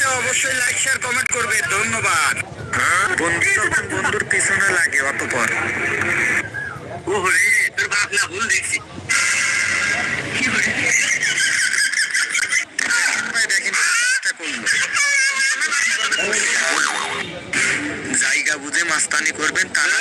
Share comment করবে। ধন্যবাদ। বন্ধু যখন বন্ধুর পিছনে লাগে অতপর। ওরে তোর বাপ না ভুল দেখছি। জায়গা বুঝে মাস্তানি করবেন তারা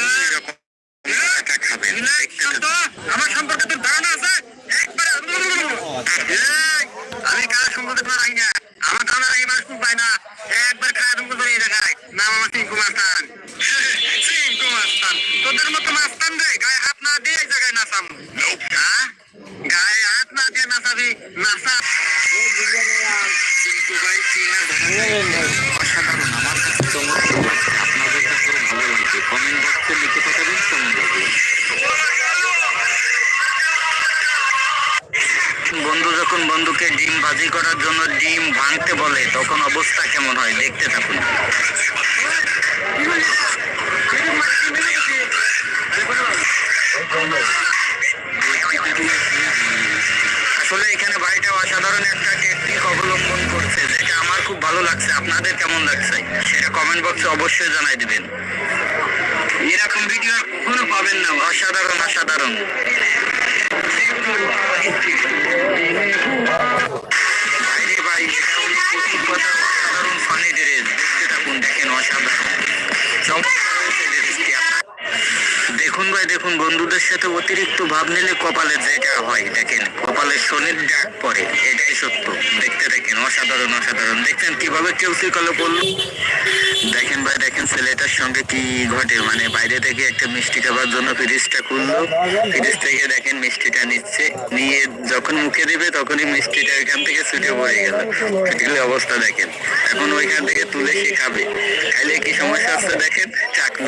যখন বন্ধুকে ডিম ভাজি করার জন্য ডিম ভাঙতে বলে তখন অবস্থা কেমন হয়? দেখতে থাকুন। আসলে এখানে বাড়িটা অসাধারণ একটা টেকনিক অবলম্বন করছে যেটা আমার খুব ভালো লাগছে। আপনাদের কেমন লাগছে? সেটা কমেন্ট বক্সে অবশ্যই জানাই দিবেন। এরকম ভিডিও কখনো পাবেন না। অসাধারণ অসাধারণ। দেখেন ভাই, দেখুন, বন্ধুদের সাথে অতিরিক্ত ভাব নিলে কপালে যেটা হয়, দেখেন, কপালে শনির ডাক পড়ে, এটাই সত্য। দেখতে দেখেন অসাধারণ অসাধারণ। দেখছেন কীভাবে কেউ কলে পড়ল দেখেন ভাই, দেখেন ছেলেটার সঙ্গে কি ঘটে? মানে বাইরে থেকে একটা মিষ্টি খাবার জন্য ফ্রিজটা খুললো। ফ্রিজ থেকে দেখেন মিষ্টিটা নিচ্ছে। নিয়ে যখন মুখে দিবে, তখনই মিষ্টিটা ওইখান থেকে ছুটে পড়ে গেল। এগুলো অবস্থা দেখেন। এখন ওইখান থেকে তুলে সে খাবে। খাইলে কি সমস্যা হচ্ছে দেখেন? চাকু।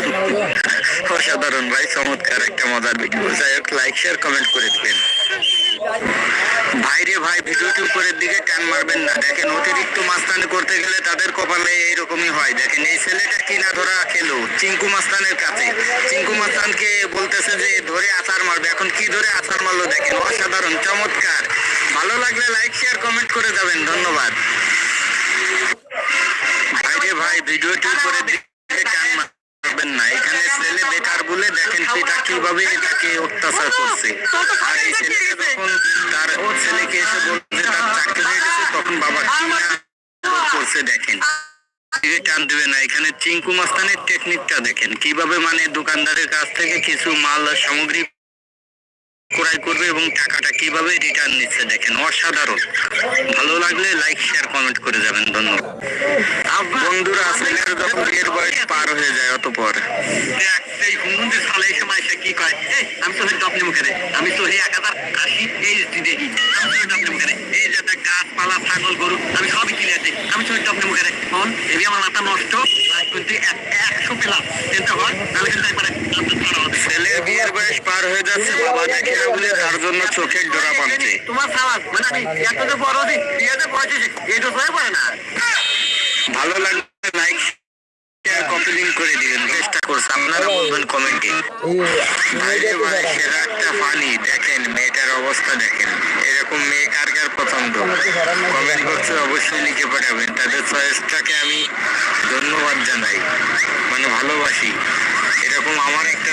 অসাধারণ ভাই, চমৎকার একটা মজার ভিডিও যাই হোক লাইক শেয়ার কমেন্ট করে দিবেন। ভাইরে ভাই ভিডিওটি উপরের দিকে টান মারবেন না। দেখেন, অতিরিক্ত মাস্তানি করতে গেলে তাদের কপালে এইরকমই হয়। দেখেন, এই ছেলেটা কিনা ধরা খেলো চিঙ্কু মাস্তানের কাছে। চিঙ্কু মাস্তানকে বলতেছে যে, ধরে আচার মারবে। এখন কি ধরে আচার মারলো দেখেন? অসাধারণ, চমৎকার। ভালো লাগলে লাইক শেয়ার কমেন্ট করে যাবেন। ধন্যবাদ। ভাইরে ভাই ভিডিওটি উপরের দিকে টান মারবেন না এখানে ছেলে বেকার পিতা কীভাবে এটাকে অত্যাচার করছে? আর এই ছেলেকে যখন তার ছেলেকে এসে বলছে তার চাকরি হয়ে গেছে, তখন বাবা কি করছে দেখেন। টান দেবে না। এখানে চিঙ্কু মাস্তানের টেকনিকটা দেখেন। কীভাবে মানে দোকানদারের কাছ থেকে কিছু মাল সামগ্রী ক্রয় করবে এবং টাকাটা কীভাবে রিটার্ন নিচ্ছে দেখেন। অসাধারণ। ভালো লাগলে লাইক শেয়ার কমেন্ট করে যাবেন। ধন্যবাদ। বন্ধুরা ছেলের যখন বিয়ের বয়স পার হয়ে যায় অতপর এই হুমুন্দি সালে এই সময় এসে কি কয় এই আমি তো টপনি মুখে রে আমি তো এই এক হাজার আশি এই যে দেখি আমি তো টপনি মুখে রে এই যে একটা গাছপালা ছাগল গরু আমি সবই কিনে আছি আমি তো টপনি মুখে রে ফোন এবি আমার মাথা নষ্ট আর একশো পেলাম কিন্তু হয় তাহলে কিন্তু একবারে ছেলের বিয়ের বয়স পার হয়ে যাচ্ছে বাবা দেখে না বলে তার জন্য চোখের ডোরা বাঁধছে। তোমার সাবাস মানে আমি এত যে বড় দিন বিয়েতে পড়েছি এটা হয়ে পড়ে না। ভালো লাগলে লাইক শেয়ার কপি লিঙ্ক করে দিবেন। চেষ্টা করছে আপনারা বলবেন কমেন্টে ভাই সেরা একটা ফানি দেখেন মেয়েটার অবস্থা দেখেন। এরকম মেয়ে কার পছন্দ। কমেন্ট বক্সে অবশ্যই লিখে পাঠাবেন। তাদের চয়েসটাকে আমি ধন্যবাদ জানাই। মানে ভালোবাসি। এরকম আমার একটা